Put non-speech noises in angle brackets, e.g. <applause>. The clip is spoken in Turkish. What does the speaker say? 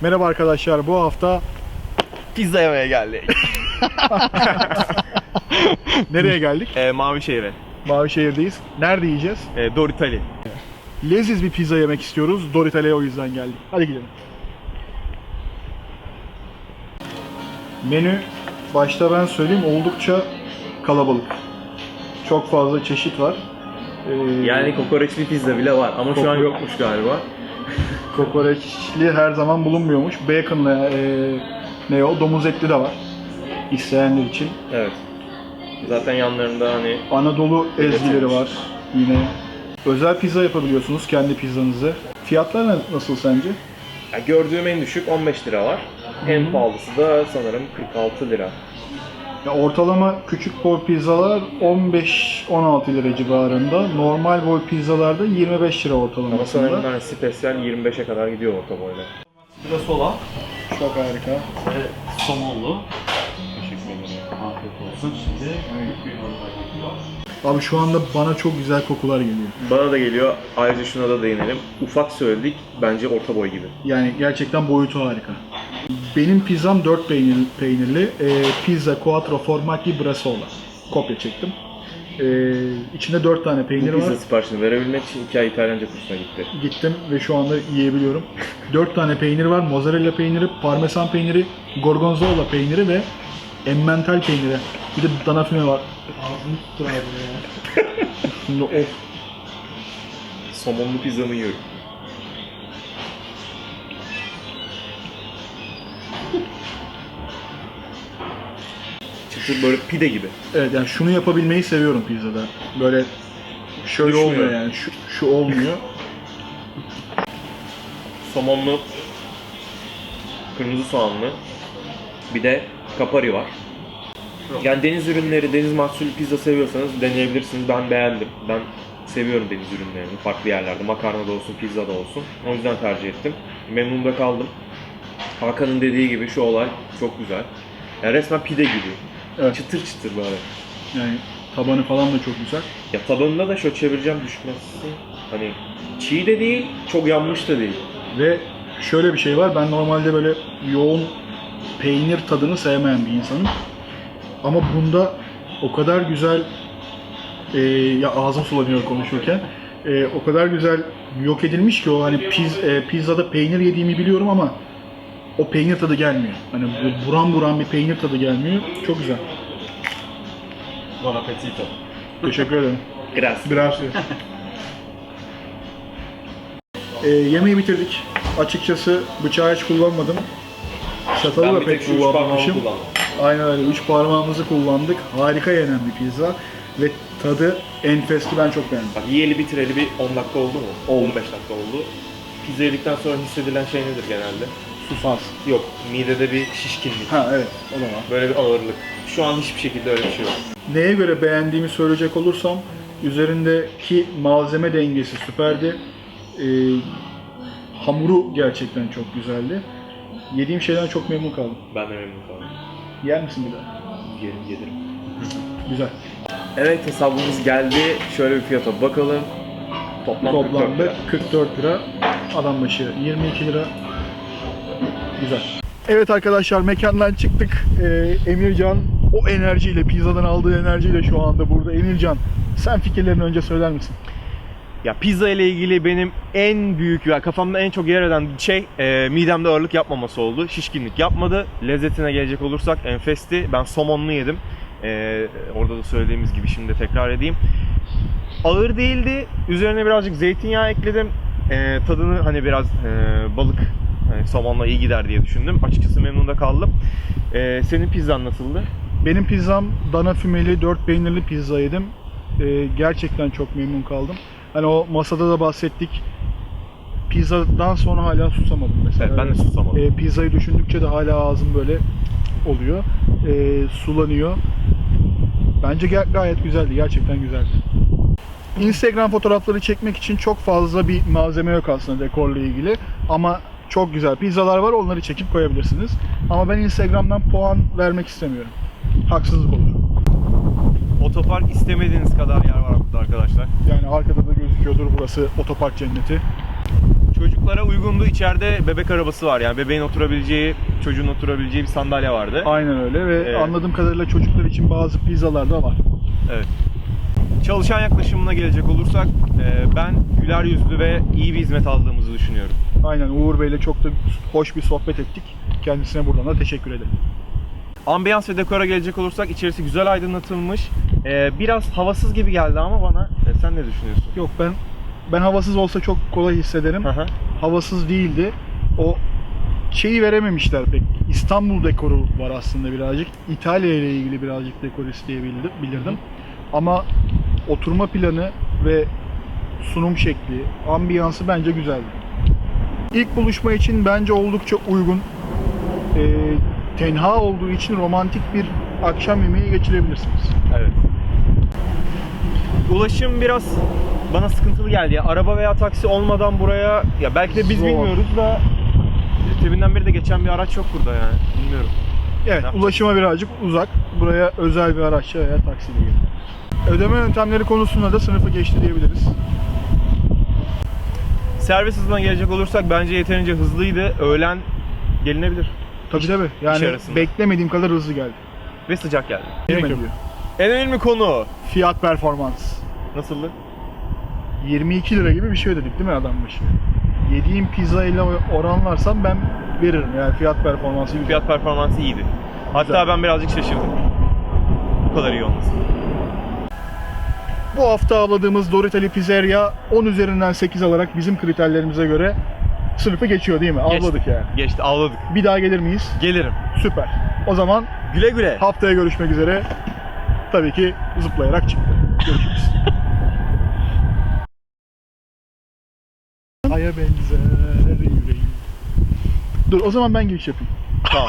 Merhaba arkadaşlar. Bu hafta Pizza yemeye geldik. <laughs> nereye geldik? e, Mavişehir'e. Mavişehir'deyiz. Nerede yiyeceğiz? E, Doritali. Leziz bir pizza yemek istiyoruz. Doritale'ye o yüzden geldik. Hadi gidelim. Menü başta ben söyleyeyim oldukça kalabalık. Çok fazla çeşit var. Ee, Yani kokoreçli pizza bile var ama şu an Kokore- yokmuş galiba. Kokoreçli her zaman bulunmuyormuş. Bacon'la e, ne o domuz etli de var. İsteyenler için. Evet. Zaten yanlarında hani Anadolu ezgileri var yine. Özel pizza yapabiliyorsunuz kendi pizzanızı. Fiyatlar na- nasıl sence? ya gördüğüm en düşük 15 lira var. En pahalısı da sanırım 46 lira. Ya ortalama küçük boy pizzalar 15-16 lira civarında. Normal boy pizzalarda 25 lira Ama sanırım hani spesyal 25'e kadar gidiyor orta boyda. Grasola Çok harika. ve somonlu. Teşekkür ederim. Afiyet olsun. Şimdi Abi şu anda bana çok güzel kokular geliyor. Bana da geliyor. Ayrıca şuna da değinelim. Ufak söyledik. Bence orta boy gibi. Yani gerçekten boyutu harika. Benim pizzam 4 peynir, peynirli. Ee, pizza Quattro Formaggi Brasola. Kopya çektim. Ee, içinde 4 tane Bu peynir var. pizza siparişini verebilmek için 2 ay İtalyanca kursuna gitti. Gittim ve şu anda yiyebiliyorum. 4 tane peynir var. Mozzarella peyniri, parmesan peyniri, gorgonzola peyniri ve emmental peyniri. Bir de dana füme var. ağzını tuttur abi ya. Şimdi of. Somonlu pizzamı yiyorum. Çıtır böyle pide gibi. Evet yani şunu yapabilmeyi seviyorum pizzada. Böyle şöyle Düşmüyor. olmuyor yani. Şu, şu olmuyor. Somonlu, kırmızı soğanlı, bir de kapari var. Yani deniz ürünleri, deniz mahsulü pizza seviyorsanız deneyebilirsiniz. Ben beğendim. Ben seviyorum deniz ürünlerini farklı yerlerde. Makarna da olsun, pizza da olsun. O yüzden tercih ettim. Memnun da kaldım. Hakan'ın dediği gibi şu olay çok güzel. Yani resmen pide gibi. Evet. Çıtır çıtır böyle. Yani tabanı falan da çok güzel. Ya tabanında da şöyle çevireceğim düşmesi. Hani çiğ de değil, çok yanmış da değil. Ve şöyle bir şey var. Ben normalde böyle yoğun peynir tadını sevmeyen bir insanım. Ama bunda o kadar güzel e, ya ağzım sulanıyor konuşurken. E, o kadar güzel yok edilmiş ki o hani piz, e, pizzada peynir yediğimi biliyorum ama o peynir tadı gelmiyor. Hani bu buram buram bir peynir tadı gelmiyor. Çok güzel. Buon appetito. Teşekkür ederim. <laughs> Grazie. Biraz. <laughs> e, yemeği bitirdik. Açıkçası bıçağı hiç kullanmadım. Çatalı Ben da bir pek tek şu üç parmağımı kullanmamışım. kullandım. Aynen öyle. Üç parmağımızı kullandık. Harika yenen bir pizza. Ve tadı enfesti. Ben çok beğendim. Bak yiyeli bitireli bir 10 dakika oldu mu? 15 dakika oldu. Pizza yedikten sonra hissedilen şey nedir genelde? Susaz. Yok, midede bir şişkinlik. Ha evet. O da var. Böyle bir ağırlık. Şu an hiçbir şekilde öyle bir şey yok. Neye göre beğendiğimi söyleyecek olursam üzerindeki malzeme dengesi süperdi. Ee, hamuru gerçekten çok güzeldi. Yediğim şeyden çok memnun kaldım. Ben de memnun kaldım. Yer misin bir daha? Yerim yedirim. Güzel. Evet hesabımız geldi. Şöyle bir fiyata bakalım. Toplam 44 Toplamda lira. 44 lira. Adam başı 22 lira. Güzel. Evet arkadaşlar mekandan çıktık. Ee, Emircan o enerjiyle, pizzadan aldığı enerjiyle şu anda burada. Emircan sen fikirlerini önce söyler misin? Ya pizza ile ilgili benim en büyük ve kafamda en çok yer eden şey e, midemde ağırlık yapmaması oldu. Şişkinlik yapmadı. Lezzetine gelecek olursak enfesti. Ben somonlu yedim. E, orada da söylediğimiz gibi şimdi tekrar edeyim. Ağır değildi. Üzerine birazcık zeytinyağı ekledim. E, tadını hani biraz e, balık hani somonla iyi gider diye düşündüm. Açıkçası memnun da kaldım. E, senin pizzan nasıldı? Benim pizzam dana fümeli 4 peynirli pizza yedim. Ee, gerçekten çok memnun kaldım. Hani o masada da bahsettik. Pizzadan sonra hala susamadım mesela. Evet, ben de susamadım. Ee, pizzayı düşündükçe de hala ağzım böyle oluyor. Ee, sulanıyor. Bence ga- gayet güzeldi. Gerçekten güzeldi. Instagram fotoğrafları çekmek için çok fazla bir malzeme yok aslında dekorla ilgili. Ama çok güzel pizzalar var. Onları çekip koyabilirsiniz. Ama ben Instagram'dan puan vermek istemiyorum. Haksızlık olur. Otopark istemediğiniz kadar yer var burada arkadaşlar. Yani arkada da gözüküyordur burası otopark cenneti. Çocuklara uygundu. İçeride bebek arabası var. Yani bebeğin oturabileceği, çocuğun oturabileceği bir sandalye vardı. Aynen öyle ve Evet. anladığım kadarıyla çocuklar için bazı pizzalar da var. Evet. Çalışan yaklaşımına gelecek olursak ben güler yüzlü ve iyi bir hizmet aldığımızı düşünüyorum. Aynen Uğur Bey'le çok da hoş bir sohbet ettik. Kendisine buradan da teşekkür ederim. Ambiyans ve dekora gelecek olursak içerisi güzel aydınlatılmış. E, biraz havasız gibi geldi ama bana. E, sen ne düşünüyorsun? Yok ben ben havasız olsa çok kolay hissederim. Hı. havasız değildi. O şeyi verememişler pek. İstanbul dekoru var aslında birazcık. İtalya ile ilgili birazcık dekor isteyebildim, bilirdim. Ama oturma planı ve sunum şekli, ambiyansı bence güzeldi. İlk buluşma için bence oldukça uygun. Ee, tenha olduğu için romantik bir akşam yemeği geçirebilirsiniz. Evet. Ulaşım biraz bana sıkıntılı geldi ya. Araba veya taksi olmadan buraya ya belki de biz Zor. bilmiyoruz da teminden beri de geçen bir araç yok burada yani. Bilmiyorum. Evet, ulaşıma birazcık uzak. Buraya özel bir araçla veya taksiyle gelin. Ödeme yöntemleri konusunda da sınıfı geçti diyebiliriz. Servis hızına gelecek olursak bence yeterince hızlıydı. Öğlen gelinebilir. Tabii tabii. Yani arasında. beklemediğim kadar hızlı geldi. Ve sıcak geldi. Gerek yok. En önemli konu. Fiyat performans. Nasıldı? 22 lira gibi bir şey ödedik değil mi adam başı? Yediğim pizza ile oranlarsam ben veririm yani fiyat performansı güzel. Fiyat performansı iyiydi. Hatta Güzel. ben birazcık şaşırdım. Bu kadar iyi olması. Bu hafta avladığımız Doritali Pizzeria 10 üzerinden 8 alarak bizim kriterlerimize göre sınıfı geçiyor değil mi? Avladık Geçti. yani. Geçti, avladık. Bir daha gelir miyiz? Gelirim. Süper. O zaman Güle güle. haftaya görüşmek üzere. Tabii ki zıplayarak çıktı. Görüşürüz. <laughs> Aya benzer yüreğim. Dur o zaman ben giriş yapayım. Tamam.